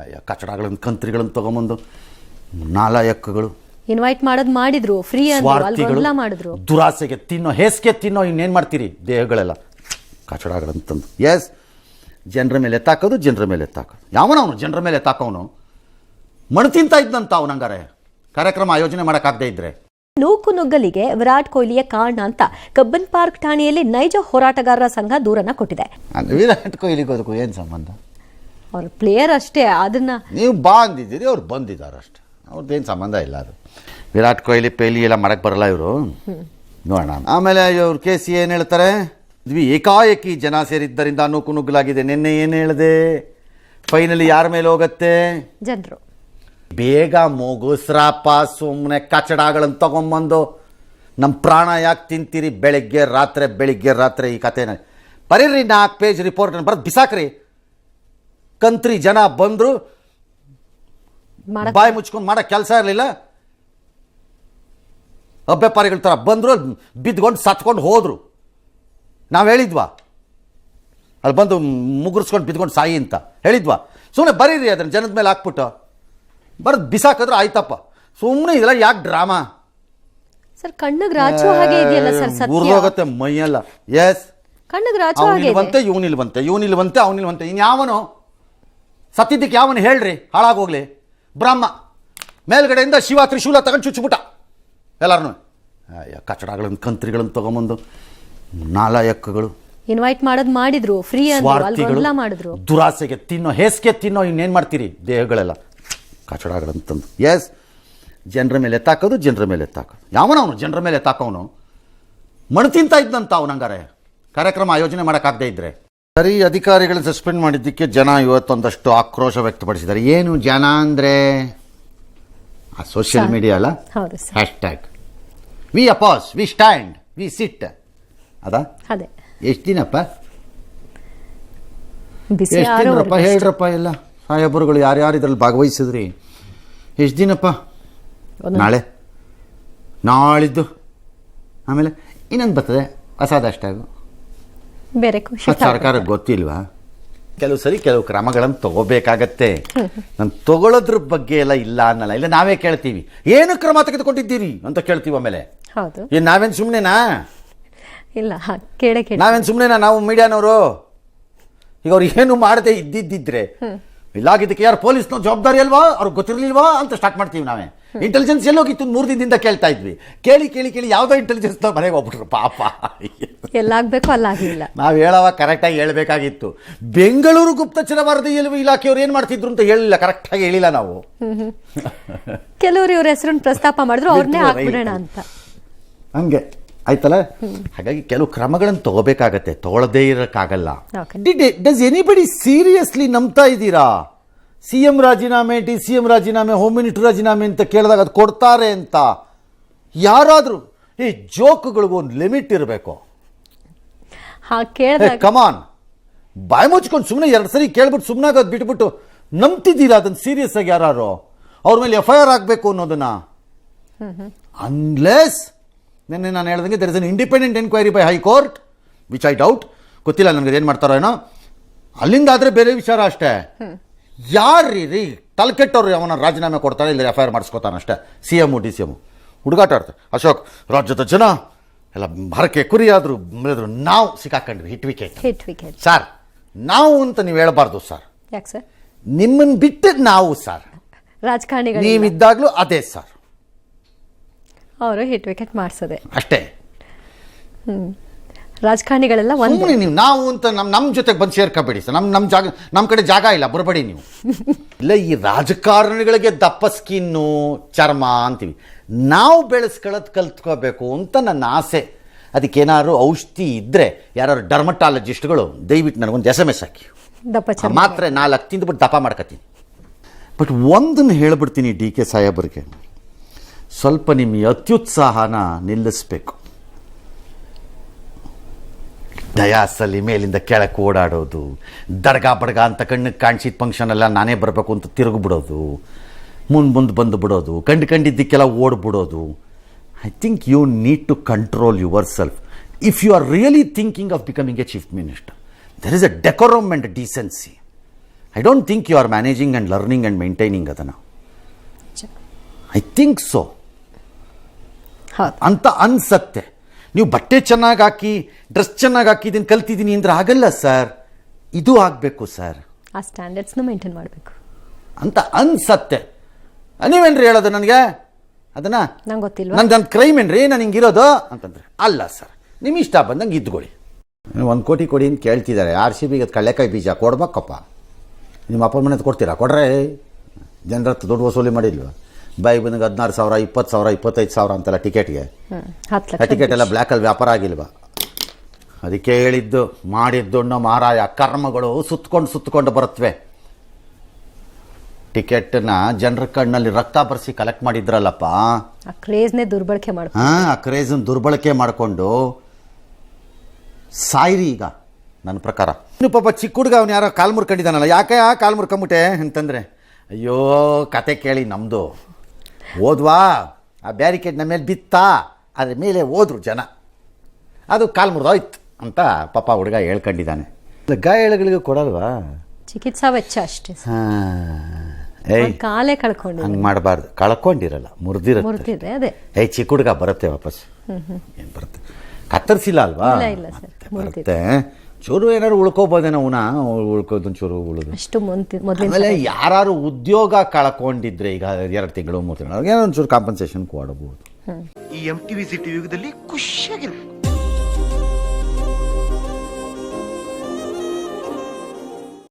ಅಯ್ಯ, ಕಚಡಗಳನ್ನು ಕಂತ್ರಿಗಳನ್ನು ತೊಗೊಂಬಂದು ನಾಲಾಯಕ್ಕಗಳು ಇನ್ವೈಟ್ ಮಾಡೋದು ಮಾಡಿದ್ರು ಫ್ರೀ ಮಾಡಿದ್ರು. ದುರಾಸೆಗೆ ತಿನ್ನೋ ಹೇಸಿಗೆ ತಿನ್ನೋ ಇನ್ನೇನು ಮಾಡ್ತೀರಿ? ದೇಹಗಳೆಲ್ಲ ಕಚಡಗಳಂತಂದು ಎಸ್ ಜನರ ಮೇಲೆ ಎತ್ತಾಕೋದು ಜನರ ಮೇಲೆ ಎತ್ತಾಕೋದು. ಯಾವನವನು ಜನರ ಮೇಲೆ ಎತ್ತಾಕೋನು ಮಣ್ಣು ತಿಂತ ಇದ್ದಂತ ಅವನು ಹಂಗಾರೆ. ಕಾರ್ಯಕ್ರಮ ಆಯೋಜನೆ ಮಾಡೋಕ್ಕಾಗದೇ ಇದ್ರೆ. ನೂಕು ನುಗ್ಗಲಿಗೆ ವಿರಾಟ್ ಕೊಹ್ಲಿಯ ಕಾರಣ ಅಂತ ಕಬ್ಬನ್ ಪಾರ್ಕ್ ಠಾಣೆಯಲ್ಲಿ ನೈಜ ಹೋರಾಟಗಾರರ ಸಂಘ ದೂರನ್ನ ಕೊಟ್ಟಿದೆ. ವಿರಾಟ್ ಕೊಹ್ಲಿಗೋದಕ್ಕೂ ಏನು ಸಂಬಂಧ? ಅವ್ರ ಪ್ಲೇಯರ್ ಅಷ್ಟೇ ಅದನ್ನ ನೀವು ಬಾ ಅಂದಿದ್ದೀರಿ ಅವ್ರು ಬಂದಿದ್ದಾರೆ ಅಷ್ಟೆ. ಅವ್ರದ್ದೇನು ಸಂಬಂಧ ಇಲ್ಲ ಅದು. ವಿರಾಟ್ ಕೊಹ್ಲಿ ಪೇಲಿ ಎಲ್ಲ ಮಾಡಕ್ಕೆ ಬರಲ್ಲ ಇವರು. ನೋಡೋಣ. ಆಮೇಲೆ ಇವ್ರ ಕೆ ಸಿ ಏನು ಹೇಳ್ತಾರೆ? ಇದ್ವಿ ಏಕಾಏಕಿ ಜನ ಸೇರಿದ್ದರಿಂದ ನೂಕು ನುಗ್ಗಲಾಗಿದೆ. ನಿನ್ನೆ ಏನು ಹೇಳಿದೆ? ಫೈನಲಿ ಯಾರ ಮೇಲೆ ಹೋಗತ್ತೆ? ಜನರು. ಬೇಗ ಮುಗುಸ್ರಾಪ ಸುಮ್ಮನೆ ಕಚಡಾಗಳನ್ನು ತಗೊಂಬಂದು ನಮ್ಮ ಪ್ರಾಣ ಯಾಕೆ ತಿಂತೀರಿ? ಬೆಳಗ್ಗೆ ರಾತ್ರಿ ಬೆಳಿಗ್ಗೆ ರಾತ್ರಿ ಈ ಕಥೆನ. ಬರೀರಿ ನಾಲ್ಕು ಪೇಜ್ ರಿಪೋರ್ಟ್ ಬರೋದು ಬಿಸಾಕ್ರಿ. ಕಂತ್ರಿ ಜನ ಬಂದರು ಬಾಯಿ ಮುಚ್ಕೊಂಡು ಮಾಡೋ ಕೆಲಸ ಇರಲಿಲ್ಲ. ಅಭ್ಯಪಾರಿಗಳ ಥರ ಬಂದರು ಬಿದ್ಕೊಂಡು ಸತ್ಕೊಂಡು ಹೋದರು. ನಾವು ಹೇಳಿದ್ವಾ? ಅಲ್ಲಿ ಬಂದು ಮುಗುರ್ಸ್ಕೊಂಡು ಬಿದ್ಕೊಂಡು ಸಾಯಿ ಅಂತ ಹೇಳಿದ್ವಾ? ಸುಮ್ಮನೆ ಬರೀರಿ ಅದನ್ನು ಜನದ ಮೇಲೆ ಹಾಕ್ಬಿಟ್ಟು. ಬರೋದು ಬಿಸಾಕಿದ್ರೆ ಆಯ್ತಪ್ಪ. ಸುಮ್ಮನೆ ಇದೆಲ್ಲ ಯಾಕೆ ಡ್ರಾಮಾ? ಸರ್ ಕಣ್ಣಿಗೆ ರಾಜು ಹಾಗೆ ಇದೆಯಲ್ಲ ಸರ್ ಸತ್ಯ? ಮೈಯೆಲ್ಲ. ಎಸ್ ಕಣ್ಣಿಗೆ ರಾಜು ಹಾಗೆ ಇದೆ? ಅವನಿಲ್ವಂತೆ ಇವನಿಲ್ವಂತೆ ಇವನಿಲ್ವಂತೆ ಅವನಿಲ್ವಂತೆ ಇನ್ಯಾವನು? ಸತ್ತಿದ್ದಕ್ಕೆ ಯಾವನು ಹೇಳ್ರಿ? ಹಾಳಾಗೋಗ್ಲಿ. ಬ್ರಹ್ಮ. ಮೇಲ್ಗಡೆಯಿಂದ ಶಿವ ತ್ರಿಶೂಲ ತಗೊಂಡು ಚುಚ್ಚುಬಿಟ್ಟ. ಎಲ್ಲಾರನು. ಅಯ್ಯ ಕಚಡಗಳನ್ನು ಕಂತ್ರಿಗಳನ್ನು ತಗೊಂಬಂದು ನಾಲಾಯಕ್ಕಗಳು ಇನ್ವೈಟ್ ಮಾಡೋದು ಮಾಡಿದ್ರು. ಫ್ರೀ ಮಾಡಿದ್ರು. ದುರಾಸೆಗೆ ತಿನ್ನೋ ಹೇಸ್ಗೆ ತಿನ್ನೋ ಇನ್ನೇನು ಮಾಡ್ತೀರಿ? ದೇಹಗಳೆಲ್ಲ. ಕಚಡಗಳಂತಂದು ಎಸ್ ಜನರ ಮೇಲೆ ಎತ್ತಾಕೋದು ಜನರ ಮೇಲೆ ಎತ್ತಾಕೋದು. ಯಾವನವನು? ಜನರ ಮೇಲೆ ಎತ್ತಾಕೋನು ಮಣ್ಣು ತಿಂತ ಇದ್ದಂತ ಅವನು ಹಂಗಾರೆ ಕಾರ್ಯಕ್ರಮ ಆಯೋಜನೆ ಮಾಡೋಕ್ಕಾಗದೇ ಇದ್ರೆ. ಸರಿ ಅಧಿಕಾರಿಗಳನ್ನ ಸಸ್ಪೆಂಡ್ ಮಾಡಿದ್ದಕ್ಕೆ ಜನ ಇವತ್ತೊಂದಷ್ಟು ಆಕ್ರೋಶ ವ್ಯಕ್ತಪಡಿಸಿದ್ದಾರೆ. ಏನು ಜನ ಅಂದರೆ? ಆ ಸೋಷಿಯಲ್ ಮೀಡಿಯಾ ಅಲ್ಲ? Hashtag we oppose we stand we sit ಅದಾ? ಅದೇ. ಎಷ್ಟು ದಿನಪ್ಪ? ಎಷ್ಟು ದಿನಪ್ಪ? ಹೇಳ್ರಪ್ಪ ಎಲ್ಲ. ಸಾಹೇಬರುಗಳು ಯಾರ್ಯಾರು ಇದ್ರಲ್ಲಿ ಭಾಗವಹಿಸಿದ್ರಿ? ಎಷ್ಟು ದಿನಪ್ಪ? ನಾಳೆ? ನಾಳಿದ್ದು. ಆಮೇಲೆ ಇನ್ನೊಂದು ಬರ್ತದೆ. ಹೊಸದ ಅಷ್ಟಾಗು. ಬೇರೆ ಖುಷಿ ಅದು ಸರ್ಕಾರಕ್ಕೆ ಗೊತ್ತಿಲ್ವಾ? ಕೆಲವು ಸರಿ ಕೆಲವು ಕ್ರಮಗಳನ್ನು ತಗೋಬೇಕಾಗತ್ತೆ. ನಾನು ತಗೊಳ್ಳೋದ್ರ ಬಗ್ಗೆ ಎಲ್ಲ ಇಲ್ಲ ಅನ್ನಲ್ಲ. ಇಲ್ಲ ನಾವೇ ಕೇಳ್ತೀವಿ. ಏನು ಕ್ರಮ ತೆಗೆದುಕೊಂಡಿದ್ದೀರಿ ಅಂತ ಕೇಳ್ತೀವಿ ಆಮೇಲೆ. ಹೌದು. ಏನು ನಾವೇನು ಸುಮ್ಮನೆನಾ ಇಲ್ಲ ಕೇಳ ಕೇಳೇ ಕೇಳಿ. ನಾವೇನು ಸುಮ್ಮನೆನಾ ನಾವು ಮೀಡಿಯಾನವರು? ಈಗ ಅವ್ರು ಏನು ಮಾಡದೆ ಇದ್ದಿದ್ದಿದ್ರೆ. ಇಲ್ಲಾಗಿದ್ದಕ್ಕೆ ಯಾರು ಪೊಲೀಸ್ನ ಜವಾಬ್ದಾರಿ ಅಲ್ವಾ? ಅವ್ರಿಗೆ ಗೊತ್ತಿರಲಿಲ್ವಾ ಅಂತ ಸ್ಟಾರ್ಟ್ ಮಾಡ್ತೀವಿ ನಾವೇ. ಇಂಟೆಲಿಜೆನ್ಸ್ ಎಲ್ಲೋಗಿತ್ತು ಮೂರು ದಿನದಿಂದ ಕೇಳ್ತಾ ಇದ್ವಿ. ಕೇಳಿ ಕೇಳಿ ಕೇಳಿ ಯಾವುದೋ ಇಂಟೆಲಿಜೆನ್ಸ್ ಮನೆಗೆ ಹೋಗ್ಬಿಟ್ರು ಪಾಪ. ಎಲ್ಲಾಗಬೇಕು ಅಲ್ಲಾಗಿಲ್ಲ. ನಾವು ಹೇಳೋವಾಗ ಕರೆಕ್ಟಾಗಿ ಹೇಳ್ಬೇಕಾಗಿತ್ತು. ಬೆಂಗಳೂರು ಗುಪ್ತಚರ ವರದಿಯಲ್ಲಿ ಇಲಾಖೆಯವರು ಏನು ಮಾಡ್ತಿದ್ರು ಅಂತ ಹೇಳಿಲ್ಲ ಕರೆಕ್ಟಾಗಿ ಹೇಳಿಲ್ಲ ನಾವು. ಕೆಲವರು ಇವ್ರ ಹೆಸರನ್ನು ಪ್ರಸ್ತಾಪ ಮಾಡಿದ್ರು ಅವ್ರನ್ನೇ ಹಾಕ್ಬಿಡೋಣ. ಅಂತ. ಹಂಗೆ. ಆಯ್ತಲ್ಲ? ಹಾಗಾಗಿ ಕೆಲವು ಕ್ರಮಗಳನ್ನು ತಗೋಬೇಕಾಗತ್ತೆ ತಗೊಳ್ಳದೇ ಇರೋಕ್ಕಾಗಲ್ಲ. ಡಸ್ ಎನಿಬಡಿ ಸೀರಿಯಸ್ಲಿ ನಂಬ್ತಾ ಇದ್ದೀರಾ? ಸಿ ಎಂ ರಾಜೀನಾಮೆ ಡಿ ಸಿ ಎಂ ರಾಜೀನಾಮೆ ಹೋಮ್ ಮಿನಿಸ್ಟರ್ ರಾಜೀನಾಮೆ ಅಂತ ಕೇಳಿದಾಗ ಅದು ಕೊಡ್ತಾರೆ ಅಂತ ಯಾರಾದರೂ ಈ ಜೋಕ್ಗಳಿಗೂ ಒಂದು ಲಿಮಿಟ್ ಇರಬೇಕು. ಕಮಾನ್ ಬಾಯಿ ಮುಚ್ಕೊಂಡು ಸುಮ್ಮನೆ ಎರಡು ಸರಿ ಕೇಳ್ಬಿಟ್ಟು ಸುಮ್ಮನೆ ಅದು ಬಿಟ್ಬಿಟ್ಟು ನಂಬ್ತಿದ್ದೀರಾ ಅದನ್ನು ಸೀರಿಯಸ್ ಆಗಿ ಯಾರು ಅವ್ರ ಮೇಲೆ ಎಫ್ ಐ ಆರ್ ಆಗಬೇಕು ಅನ್ನೋದನ್ನ? ಅನ್ಲೆಸ್ ನಿನ್ನೆ ನಾನು ಹೇಳ್ದಂಗೆ there is an independent enquiry by high court which I doubt ಗೊತ್ತಿಲ್ಲ ನನಗೆ ಏನು ಮಾಡ್ತಾರೋ ಏನೋ. ಅಲ್ಲಿಂದ ಆದರೆ ಬೇರೆ ವಿಚಾರ ಅಷ್ಟೇ. ಯಾರ್ರೀ? ರೀ ತಲೆಕೆಟ್ಟವ್ರು ಅವನ ರಾಜೀನಾಮೆ ಕೊಡ್ತಾರೆ ಇಲ್ಲ F I R ಮಾಡಿಸ್ಕೊತಾನಷ್ಟೇ C M D C M ಹುಡುಗಾಟ ಆಡ್ತಾರೆ. ಅಶೋಕ್ ರಾಜ್ಯದ ಜನ ಎಲ್ಲ ಹರಕೆ ಕುರಿಯಾದ್ರು ಮೆರೆದ್ರು ನಾವು ಸಿಕ್ಕಾಕೊಂಡ್ವಿ hit wicket hit wicket sir ನಾವು ಅಂತ ನೀವು ಹೇಳಬಾರ್ದು ಸರ್ ಯಾಕೆ ಸರ್ ನಿಮ್ಮನ್ನು ಬಿಟ್ಟು ನಾವು ಸರ್ ರಾಜಕಾರಣಿ ನೀವಿದ್ದಾಗಲೂ ಅದೇ ಸರ್ ಅವರು ಹಿಟ್ ವಿಕೆಟ್ ಮಾಡಿಸೋದೆ. ಅಷ್ಟೇ. ರಾಜಕಾರಣಿಗಳೆಲ್ಲ ಒಂದು. ಸುಮ್ಮನೆ ನೀವು ನಾವು ಅಂತ ನಮ್ಮ ನಮ್ಮ ಜೊತೆಗೆ ಬಂದು ಸೇರ್ಕೋಬೇಡಿ ಸರ್. ನಮ್ಮ ನಮ್ಮ ಜಾಗ ನಮ್ಮ ಕಡೆ ಜಾಗ ಇಲ್ಲ ಬರಬೇಡಿ ನೀವು. ಇಲ್ಲ ಈ ರಾಜಕಾರಣಿಗಳಿಗೆ ದಪ್ಪ ಸ್ಕಿನ್ನು ಚರ್ಮ ಅಂತೀವಿ. ನಾವು ಬೆಳೆಸ್ಕೊಳ್ಳೋದು ಕಲ್ತ್ಕೋಬೇಕು ಅಂತ ನನ್ನ ಆಸೆ. ಅದಕ್ಕೇನಾದ್ರು ಔಷಧಿ ಇದ್ದರೆ ಯಾರು ಡರ್ಮಟಾಲಜಿಸ್ಟ್ಗಳು ದಯವಿಟ್ಟು ನನಗೊಂದು ಎಸ್ ಎಂ ಎಸ್ ಹಾಕಿ. ದಪ್ಪ ಆ ಚರ್ಮ. ಮಾತ್ರ ನಾಲ್ಕು ತಿಂದುಬಿಟ್ಟು ದಪ್ಪ ಮಾಡ್ಕೊತೀನಿ ಬಟ್ ಒಂದನ್ನು ಹೇಳ್ಬಿಡ್ತೀನಿ ಡಿ ಕೆ ಸಾಹೇಬರಿಗೆ. ಸ್ವಲ್ಪ ನಿಮ್ಮ ಅತ್ಯುತ್ಸಾಹನ ನಿಲ್ಲಿಸ್ಬೇಕು. ದಯಾಸಲಿ ಮೇಲಿಂದ ಕೆಳಕ್ಕೆ ಓಡಾಡೋದು. ದರ್ಗಾ ಬಡ್ಗ ಅಂತ ಕಣ್ಣಿಗೆ ಕಾಣಿಸಿದ ಫಂಕ್ಷನ್ ಎಲ್ಲ ನಾನೇ ಬರಬೇಕು ಅಂತ ತಿರುಗಿಬಿಡೋದು. ಮುಂದೆ ಮುಂದೆ ಬಂದು ಬಿಡೋದು. ಕಂಡು ಕಂಡಿದ್ದಕ್ಕೆಲ್ಲ ಓಡ್ಬಿಡೋದು. I think you need to control yourself if you are really thinking of becoming a chief minister there is a decorum and decency I don't think you are managing and learning and maintaining ಅದನ್ನು. I think so ಅಂತ ಅನ್ಸತ್ತೆ. ನೀವು ಬಟ್ಟೆ ಚೆನ್ನಾಗಿ ಹಾಕಿ dress ಚೆನ್ನಾಗಿ ಹಾಕಿ ಇದನ್ನು ಕಲ್ತಿದ್ದೀನಿ ಅಂದ್ರೆ ಆಗಲ್ಲ ಸರ್ ಇದು ಆಗಬೇಕು ಸರ್ ಆ ಸ್ಟ್ಯಾಂಡರ್ಡ್ಸ್ನ ಮೇಂಟೈನ್ ಮಾಡಬೇಕು. ಅಂತ ಅನ್ಸತ್ತೆ. ನೀವೇನ್ರಿ ಹೇಳೋದು ನನಗೆ? ಅದನ್ನ? ನಂಗೆ ಗೊತ್ತಿಲ್ವಾ? ನಂದು ನನ್ನ ಕ್ರೈಮ್ ಏನ್ರಿ? ನಾನು ಹಿಂಗಿರೋದು ಅಂತಂದ್ರೆ ಅಲ್ಲ ಸರ್ ನಿಮ್ಮ ಇಷ್ಟ ಬಂದಂಗೆ ಇದ್ಕೊಳ್ಳಿ. ಒಂದು ಕೋಟಿ ಕೊಡಿ ಅಂತ ಕೇಳ್ತಿದ್ದಾರೆ. ಆರ್ ಸಿ ಬಿಗೆ ಕಳ್ಳೆಕಾಯಿ ಬೀಜ ಕೊಡ್ಬೇಕಪ್ಪ. ನಿಮ್ಮ ಅಪ್ಪ ಮನೆ ಕೊಡ್ತೀರಾ? ಕೊಡ್ರೆ. ಜನರ ಹತ್ರ ದುಡ್ಡು ವಸೂಲಿ ಮಾಡಿಲ್ವ? ಬಾಯಿ ಬಂದಂಗೆ ಹದಿನಾರು ಸಾವಿರ ಇಪ್ಪತ್ತು ಸಾವಿರ ಇಪ್ಪತ್ತೈದು ಸಾವಿರ ಅಂತಲ್ಲ ಟಿಕೆಟ್ಗೆ? ಆ ಟಿಕೆಟ್ ಎಲ್ಲ ಬ್ಲ್ಯಾಕಲ್ಲಿ ವ್ಯಾಪಾರ ಆಗಿಲ್ವಾ? ಅದಕ್ಕೆ ಹೇಳಿದ್ದು ಮಾಡಿದ್ದು ಮಹಾರಾಯ ಮಾರಾಯ ಕರ್ಮಗಳು ಸುತ್ತಕೊಂಡು ಸುತ್ತಕೊಂಡು ಬರುತ್ತವೆ ಟಿಕೆಟ್ನ ಜನರ ಕಣ್ಣಲ್ಲಿ ರಕ್ತ ಬರೆಸಿ ಕಲೆಕ್ಟ್ ಮಾಡಿದ್ರಲ್ಲಪ್ಪ. ಆ ಕ್ರೇಜ್ನೇ ದುರ್ಬಳಕೆ ಮಾಡಿ ಹಾಂ ಆ ಕ್ರೇಜನ್ನು ದುರ್ಬಳಕೆ ಮಾಡಿಕೊಂಡು. ಸಾಯಿರಿ ಈಗ ನನ್ನ ಪ್ರಕಾರ. ಇನ್ನು ಪಾಪ ಚಿಕ್ಕ ಹುಡುಗ ಅವ್ನು ಯಾರೋ ಕಾಲು ಮುರ್ಕೊಂಡಿದ್ದಾನಲ್ಲ ಯಾಕೆ ಆ ಕಾಲು ಮುರ್ಕೊಂಬಿಟ್ಟೆ ಅಂತಂದರೆ ಅಯ್ಯೋ ಕತೆ ಕೇಳಿ ನಮ್ಮದು ಓದ್ವಾ? ಆ ಬ್ಯಾರಿಕೇಡ್ನ ನಮ್ಮ ಮೇಲೆ ಬಿತ್ತಾ? ಅದ್ರ ಮೇಲೆ ಹೋದ್ರು ಜನ. ಅದು ಕಾಲು ಮುರಿದೋಯ್ತು ಅಂತ ಪಾಪ ಹುಡುಗ ಹೇಳ್ಕೊಂಡಿದ್ದಾನೆ. ಗಾಯಗಳಿಗೆ ಕೊಡಲ್ವಾ? ಚಿಕಿತ್ಸಾ ವೆಚ್ಚ ಅಷ್ಟೇ ಹಾಂ. ಏಯ್. ಕಾಲೇ ಕಳ್ಕೊಂಡು ಹಂಗೆ ಮಾಡಬಾರ್ದು. ಕಳ್ಕೊಂಡಿರಲ್ಲ ಮುರಿದಿರುತ್ತೆ. ಮುರ್ತಿದ್ರೆ ಅದೇ. ಏಯ್ ಚಿಕ್ಕ ಹುಡುಗ ಬರುತ್ತೆ ವಾಪಸ್. ಏನು ಬರುತ್ತೆ? ಕತ್ತರಿಸಿಲ್ಲ ಅಲ್ವಾ? ಇಲ್ಲ, ಇಲ್ಲ ಸರ್, ಮತ್ತೆ ಬರುತ್ತೆ. ಚೂರು ಏನಾದ್ರು ಉಳ್ಕೋಬೋದೇನೋ ಉಣ ಉಳ್ಕೋದು ಚೂರು ಉಳಿದು. ಅಷ್ಟು ಮೊದ್ಲು ಆಮೇಲೆ ಯಾರು ಉದ್ಯೋಗ ಕಳ್ಕೊಂಡಿದ್ರೆ ಈಗ ಎರಡು ತಿಂಗಳು ಮೂರು ತಿಂಗಳು ಏನೋ ಒಂಚೂರು ಕಾಂಪನ್ಸೇಷನ್ ಕೊಡಬಹುದು ಈ ಎಂ ಟಿ ವಿ ಸಿಟಿ ಯುಗದಲ್ಲಿ ಖುಷಿಯಾಗಿರ್ಬೇಕು.